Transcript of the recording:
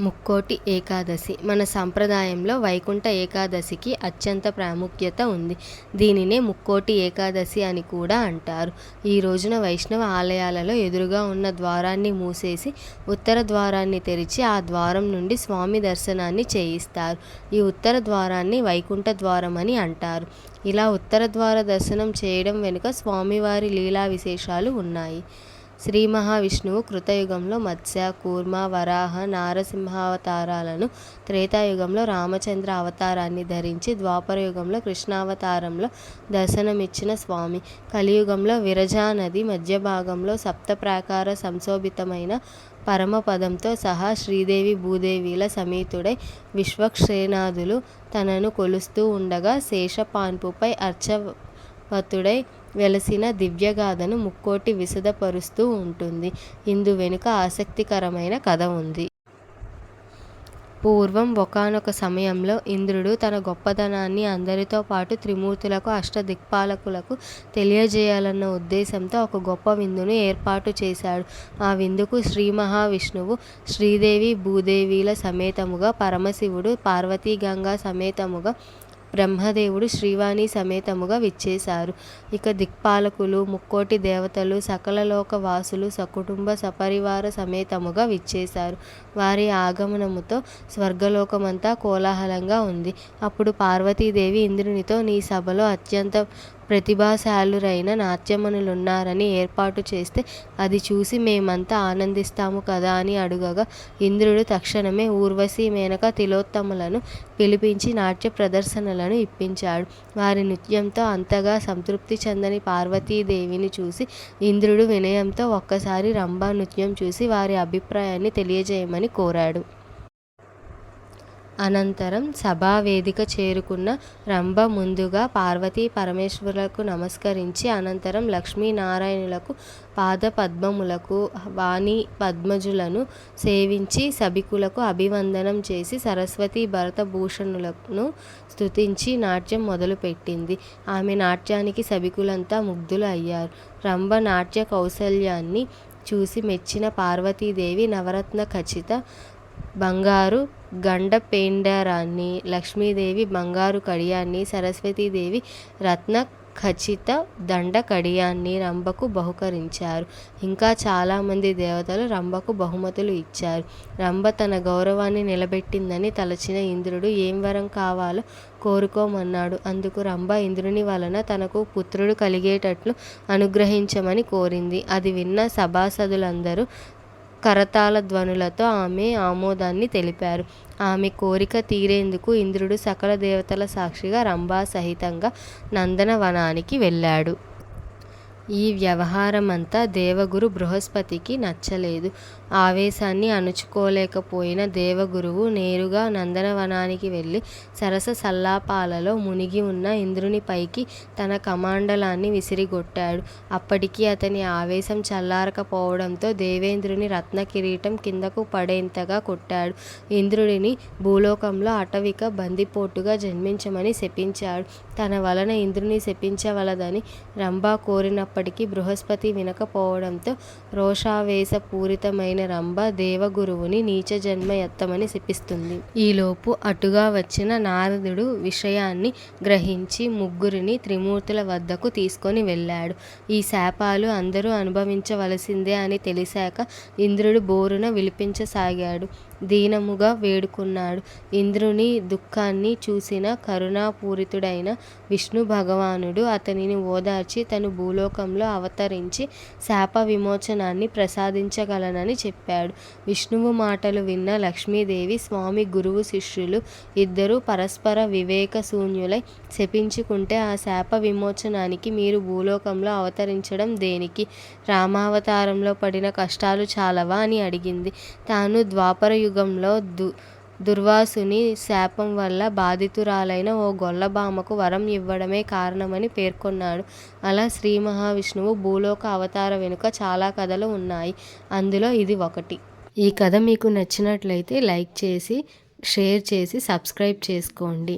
ముక్కోటి ఏకాదశి. మన సంప్రదాయంలో వైకుంఠ ఏకాదశికి అత్యంత ప్రాముఖ్యత ఉంది. దీనినే ముక్కోటి ఏకాదశి అని కూడా అంటారు. ఈ రోజున వైష్ణవ ఆలయాలలో ఎదురుగా ఉన్న ద్వారాన్ని మూసేసి ఉత్తర ద్వారాన్ని తెరిచి ఆ ద్వారం నుండి స్వామి దర్శనాన్ని చేయిస్తారు. ఈ ఉత్తర ద్వారాన్ని వైకుంఠ ద్వారం అని అంటారు. ఇలా ఉత్తర ద్వార దర్శనం చేయడం వెనుక స్వామివారి లీలా విశేషాలు ఉన్నాయి. శ్రీ మహావిష్ణువు కృతయుగంలో మత్స్య కూర్మ వరాహ నారసింహావతారాలను త్రేతాయుగంలో రామచంద్ర అవతారాన్ని ధరించి ద్వాపరయుగంలో కృష్ణావతారంలో దర్శనమిచ్చిన స్వామి. కలియుగంలో విరజానది మధ్య భాగంలో సప్త ప్రాకార సంశోభితమైన పరమపదంతో సహా శ్రీదేవి భూదేవిల సమేతుడై విశ్వక్షేణాదులు తనను కొలుస్తూ ఉండగా శేషపాన్పుపై అర్చవతుడై వెలసిన దివ్యగాథను ముక్కోటి విశదపరుస్తూ ఉంటుంది. ఇందు వెనుక ఆసక్తికరమైన కథ ఉంది. పూర్వం ఒకానొక సమయంలో ఇంద్రుడు తన గొప్పదనాన్ని అందరితో పాటు త్రిమూర్తులకు అష్టదిక్పాలకులకు తెలియజేయాలన్న ఉద్దేశంతో ఒక గొప్ప విందును ఏర్పాటు చేశాడు. ఆ విందుకు శ్రీ మహావిష్ణువు శ్రీదేవి భూదేవిల సమేతముగా పరమశివుడు పార్వతీ గంగా సమేతముగా బ్రహ్మదేవుడు శ్రీవాణి సమేతముగా విచ్చేశారు. ఇక దిక్పాలకులు ముక్కోటి దేవతలు సకల లోక వాసులు సకుటుంబ సపరివార సమేతముగా విచ్చేశారు. వారి ఆగమనముతో స్వర్గలోకమంతా కోలాహలంగా ఉంది. అప్పుడు పార్వతీదేవి ఇంద్రునితో నీ సభలో అత్యంత ప్రతిభాశాలురైన నాట్యమణులున్నారని ఏర్పాటు చేస్తే అది చూసి మేమంతా ఆనందిస్తాము కదా అని అడుగగా ఇంద్రుడు తక్షణమే ఊర్వశి మేనక తిలోత్తములను పిలిపించి నాట్య ప్రదర్శనలను ఇప్పించాడు. వారి నృత్యంతో అంతగా సంతృప్తి చెందని పార్వతీదేవిని చూసి ఇంద్రుడు వినయంతో ఒక్కసారి రంభా నృత్యం చూసి వారి అభిప్రాయాన్ని తెలియజేయమని కోరాడు. అనంతరం సభావేదిక చేరుకున్న రంభ ముందుగా పార్వతీ పరమేశ్వరులకు నమస్కరించి అనంతరం లక్ష్మీనారాయణులకు పాదపద్మములకు వాణి పద్మజులను సేవించి సభికులకు అభివందనం చేసి సరస్వతి భరతభూషణులను స్తుతించి నాట్యం మొదలుపెట్టింది. ఆమె నాట్యానికి సభికులంతా ముగ్ధులు అయ్యారు. రంభ నాట్య కౌశల్యాన్ని చూసి మెచ్చిన పార్వతీదేవి నవరత్న ఖచ్చిత బంగారు గండపెండరాన్ని లక్ష్మీదేవి బంగారు కడియాన్ని సరస్వతీదేవి రత్న ఖచ్చిత దండ కడియాన్ని రంభకు బహుకరించారు. ఇంకా చాలామంది దేవతలు రంభకు బహుమతులు ఇచ్చారు. రంభ తన గౌరవాన్ని నిలబెట్టిందని తలచిన ఇంద్రుడు ఏం వరం కావాలో కోరుకోమన్నాడు. అందుకు రంభ ఇంద్రుని వలన తనకు పుత్రుడు కలిగేటట్లు అనుగ్రహించమని కోరింది. అది విన్న సభాసదులందరూ కరతాళ ధ్వనులతో ఆమె ఆమోదాన్ని తెలిపారు. ఆమె కోరిక తీరేందుకు ఇంద్రుడు సకల దేవతల సాక్షిగా రంభా సహితంగా నందనవనానికి వెళ్ళాడు. ఈ వ్యవహారమంతా దేవగురు బృహస్పతికి నచ్చలేదు. ఆవేశాన్ని అణుచుకోలేకపోయిన దేవగురువు నేరుగా నందనవనానికి వెళ్ళి సరస సల్లాపాలలో మునిగి ఉన్న ఇంద్రుని పైకి తన కమాండలాన్ని విసిరిగొట్టాడు. అప్పటికి అతని ఆవేశం చల్లారకపోవడంతో దేవేంద్రుని రత్న కిరీటం కిందకు పడేంతగా కొట్టాడు. ఇంద్రుడిని భూలోకంలో అటవిక బందిపోటుగా జన్మించమని శపించాడు. తన వలన ఇంద్రుని శపించవలదని రంభా కోరినప్పటికీ బృహస్పతి వినకపోవడంతో రోషావేశపూరితమైన రంభ దేవగురువుని నీచ జన్మ ఎత్తమని శిపిస్తుంది ఈలోపు అటుగా వచ్చిన నారదుడు విషయాన్ని గ్రహించి ముగ్గురిని త్రిమూర్తుల వద్దకు తీసుకొని వెళ్ళాడు. ఈ శాపాలు అందరూ అనుభవించవలసిందే అని తెలిసాక ఇంద్రుడు బోరున విలిపించసాగాడు. దీనముగా వేడుకున్నాడు. ఇంద్రుని దుఃఖాన్ని చూసిన కరుణాపూరితుడైన విష్ణు భగవానుడు అతనిని ఓదార్చి తను భూలోకంలో అవతరించి శాప విమోచనాన్ని ప్రసాదించగలనని చెప్పాడు. విష్ణువు మాటలు విన్న లక్ష్మీదేవి స్వామి గురువు శిష్యులు ఇద్దరు పరస్పర వివేక శూన్యులై శపించుకుంటే ఆ శాప విమోచనానికి మీరు భూలోకంలో అవతరించడం దేనికి? రామావతారంలో పడిన కష్టాలు చాలవా? అని అడిగింది. తాను ద్వాపర యుగంలో దు దుర్వాసుని శాపం వల్ల బాధితురాలైన ఓ గొల్లభామకు వరం ఇవ్వడమే కారణమని పేర్కొన్నాడు. అలా శ్రీ మహావిష్ణువు భూలోక అవతార వెనుక చాలా కథలు ఉన్నాయి. అందులో ఇది ఒకటి. ఈ కథ మీకు నచ్చినట్లయితే లైక్ చేసి షేర్ చేసి సబ్స్క్రైబ్ చేసుకోండి.